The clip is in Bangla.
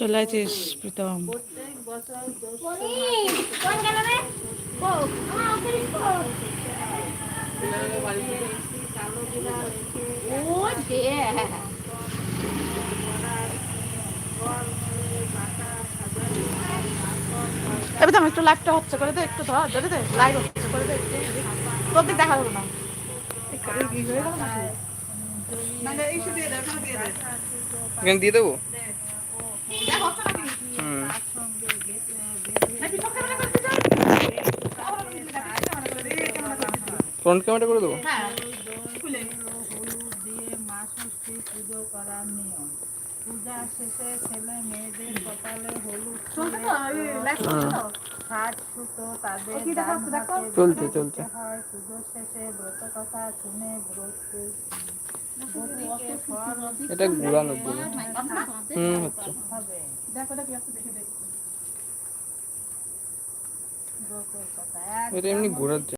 চলে আছিস প্রীতম একটু লাইটটা হচ্ছে, করে দে, একটু ধর, ধরে দে লাইট হচ্ছে, করে দে তোর দেখা যাবে না? এখানে দিয়ে দেবো? ফ্রন্ট ক্যামেরা করে দেবো? হলুদ দিয়ে মা পুজো করার নিয়ম পূজা শেষে ছেলে মেয়েদের কপালে হলুদ ষাট সুতো তাদের চলছে চলছে। শেষে ব্রত কথা শুনে ব্রত এটা হুম হচ্ছে। দেখো একটু দেখে দেখি। এটা এমনি ঘোরার